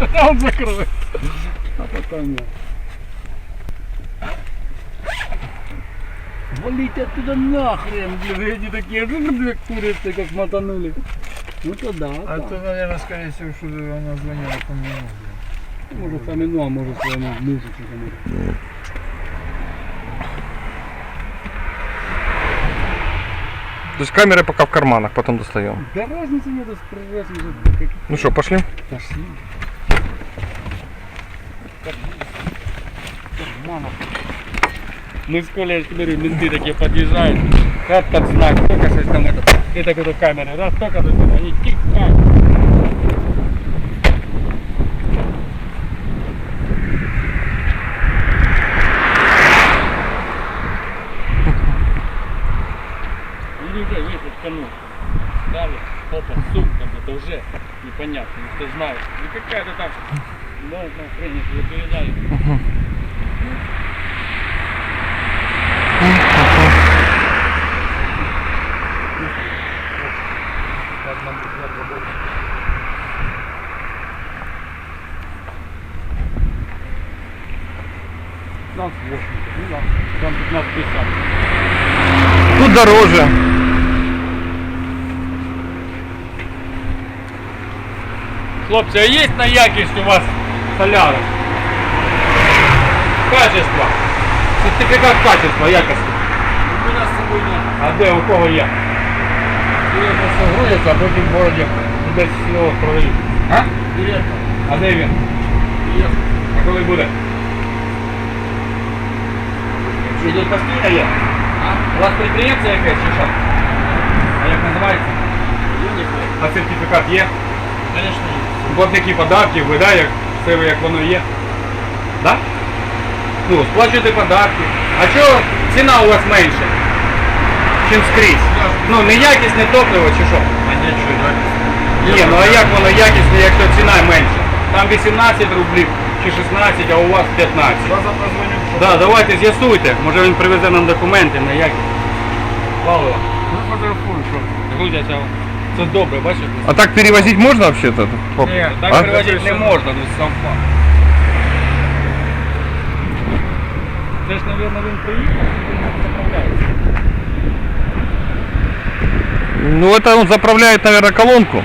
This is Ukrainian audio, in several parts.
А он закроет. А потом я. Валите оттуда нахрен, блин, они такие, блин, курицы, как мотанули. Ну то да, А да. то, наверное, скорее всего, что она звонила по мне. Может Фомину, а может своему мужу что-то. То есть камеры пока в карманах, потом достаем. Да разницы нету с разницей. Какие Ну что, пошли? пошли. Мы с же говорю, менты такие подъезжают. Как под знак, только что там это. И так вот камеры. Раз только тут, они тик-так. Уже выпить кану. Дали, опа, сумка, это уже непонятно, никто знает. Ну какая-то там, да, там хрень, если передали. Там 80, ну да, там 15 50. Тут дороже. Хлопці, а є на якість у вас Соляри? Качество. Сертифікат качества, якості. У нас з собою немає. А де у кого є? Директор грузиться, а потім в городі десь його продають. А? Директор. А де він? А коли буде? Чи тут постійно є? У вас підприємство якесь чи що? А як називається? А сертифікат є? Конечно, є. Платники податків, ви, да, як ви, як воно є. Да? Ну, сплачуєте податки. А чого ціна у вас менша? Чим скрізь? Ну, не якісне топливо чи що? А нічого, Ні, ну а як воно якісне, якщо ціна менша? Там 18 рублів чи 16, а у вас 15. Зараз позвоню, Да, давайте з'ясуйте. Може він привезе нам документи на якість. Паливо. Ну, фотографую, що. Грузяться. Це добре, бачите? А так перевозить можно вообще-то? По- Ні, Так А? перевозити не можна, ну сам факт. Це ж, мабуть, він приїхав, він заправляється. Ну это он заправляет, наверное, колонку.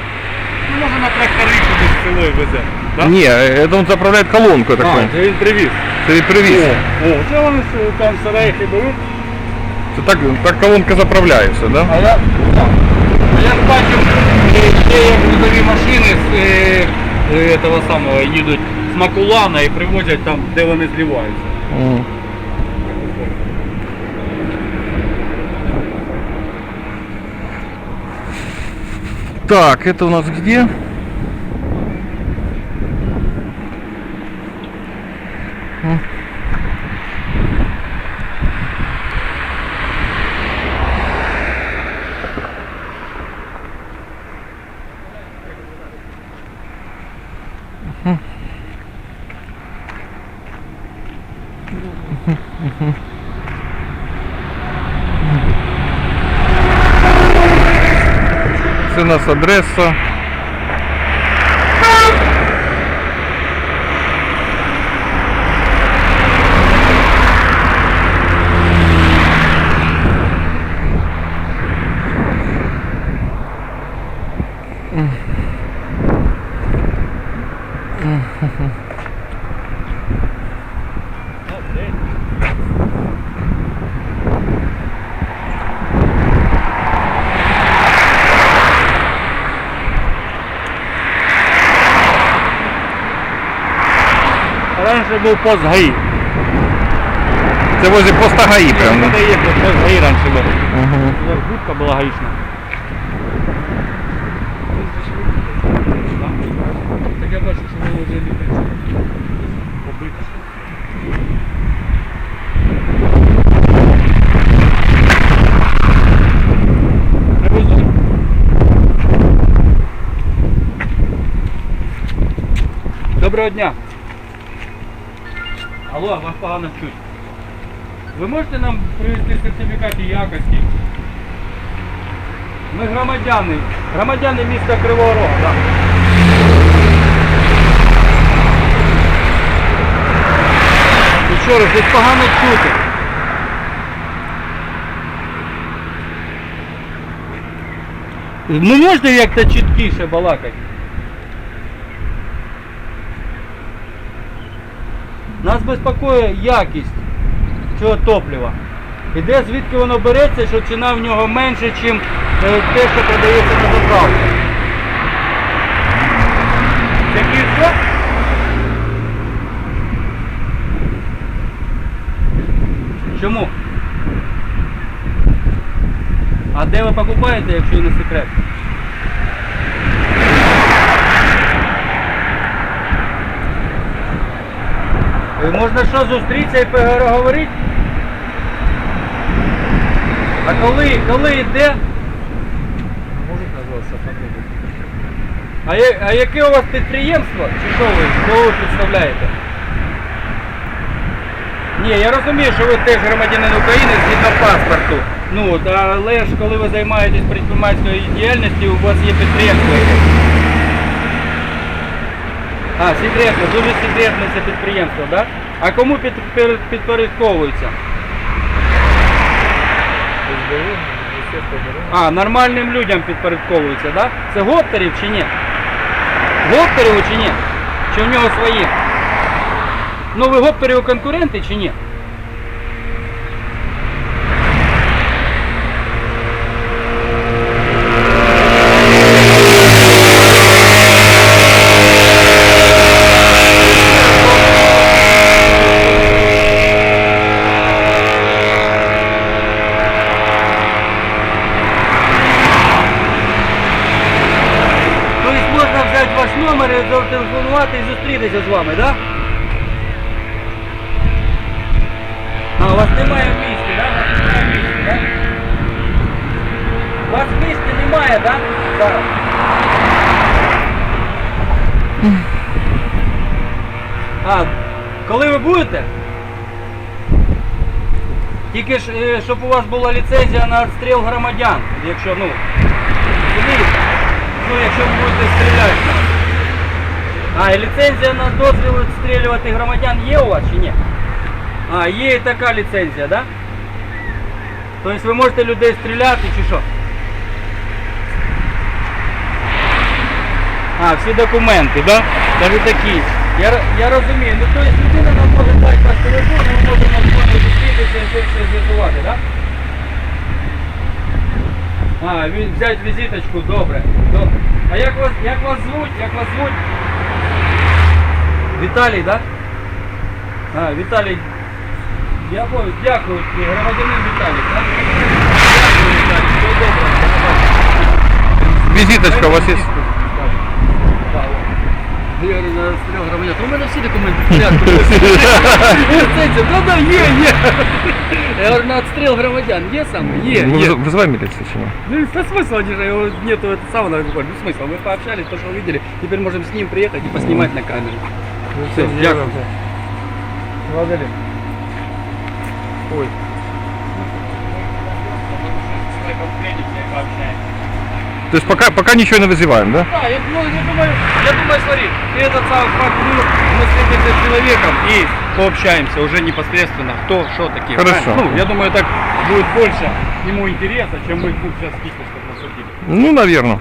Ну, може на тракторі кудись в село і везе. Да? Не, это он заправляет колонку, я так А, понял. це він привіз. Ты привез. О, це вони с- там сарейки беруть. Это так, так колонка заправляется, да? А я, а я ж бачив, е, є як грузові машини з е, е, того самого їдуть з Макулана і привозять там, де вони зливаються. М. Так, это у нас где? М. Це у нас адреса. Раніше був пост ГАІ. Це возле поста ГАИ прям. да? Це є пост ГАІ раніше був. Мгм. Будка була гаїчна. Так я бачу, що воно вже ліпиться. Привезуть. Доброго дня. Алло, вас погано чуть. Ви можете нам привезти сертифікати якості? Ми громадяни, громадяни міста Кривого Рога. Да. Ну Ще раз, тут погано чути. Ну можна як-то чіткіше балакати? Нас безпокоює якість цього топлива. І де звідки воно береться, що ціна в нього менше, ніж те, що продається на заправці. Який що? Чому? А де ви покупаєте, якщо не секрет? Е, Можна що зустрітися і поговорити? А коли, коли йде? Может назваться фамилия? А, я- а яке у вас підприємство? Чи що ви? Кого ви представляєте? Ні, я розумію, що ви теж громадянин України згідно паспорту. Ну, от, але ж коли ви займаєтесь предпринимательською діяльністю, у вас є підприємство. А, секретне, дуже секретне це підприємство, так? Да? А кому під, під, підпорядковується? А, нормальним людям підпорядковується, да? Це гоптерів чи ні? Гоптерів чи ні? Чи в нього свої? Ну ви гоптерів конкуренти чи ні? І зустрітися з вами, так? Да? А, у вас немає в місті, так? Да? У вас немає в місті, так? У вас в місті немає, так? Зараз. А, коли ви будете? Тільки ж, е, щоб у вас була ліцензія на відстріл громадян, якщо, ну? Ну, якщо ви будете стріляти. А, і ліцензія на дозвіл відстрілювати громадян є у вас чи ні? А, є і така ліцензія? Да? Тобто ви можете людей стріляти чи що? А, всі документи, да? Навіть такі. Я, я розумію. Ну тобто людина нам може дати ваш телефон, ми можемо з вами зустрітися і все з'ясувати, так? А, взяти візиточку, добре. Добре. А як вас, як вас звуть? Як вас звуть? Віталій, так? Да? А, Віталій. Я понял, дякую, громадянин Віталій, так? Дякую, Віталій, всього доброго. до побачення. Визиточка у вас есть? Я говорю, на стріл громадян. У мене всі документи в порядку. Ліцензія, да, да, є, є. Я говорю, на отстрел громадян є саме? Є, Ну, є. выз- Вызывай милицию, чего? Ну, и смысл, они же, его нету это самого, наверное, ну, смысл. Мы пообщались, то, что увидели, теперь можем с ним приехать и поснимать на камеру. Все, дякую. Благодарю. Ой. То есть пока, пока ничего не вызываем, да? Да, я, ну, я думаю, я думаю, смотри, ты этот самый факт, ну, мы встретимся с человеком и пообщаемся уже непосредственно, кто, что такие. Хорошо. правильно? Ну, я думаю, так будет больше ему интереса, чем мы тут сейчас что насудили. Ну, наверное.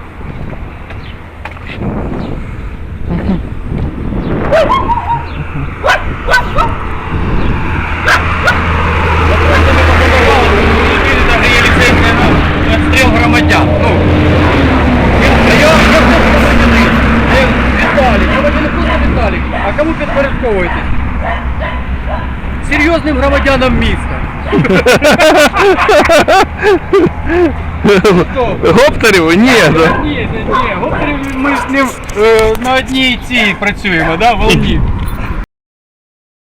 Кому? Серйозним громадянам міста. Гоптерів? Ні, да. Ні, ні, ні. Гоптерів ми з ним е, на одній цій працюємо, да, волні.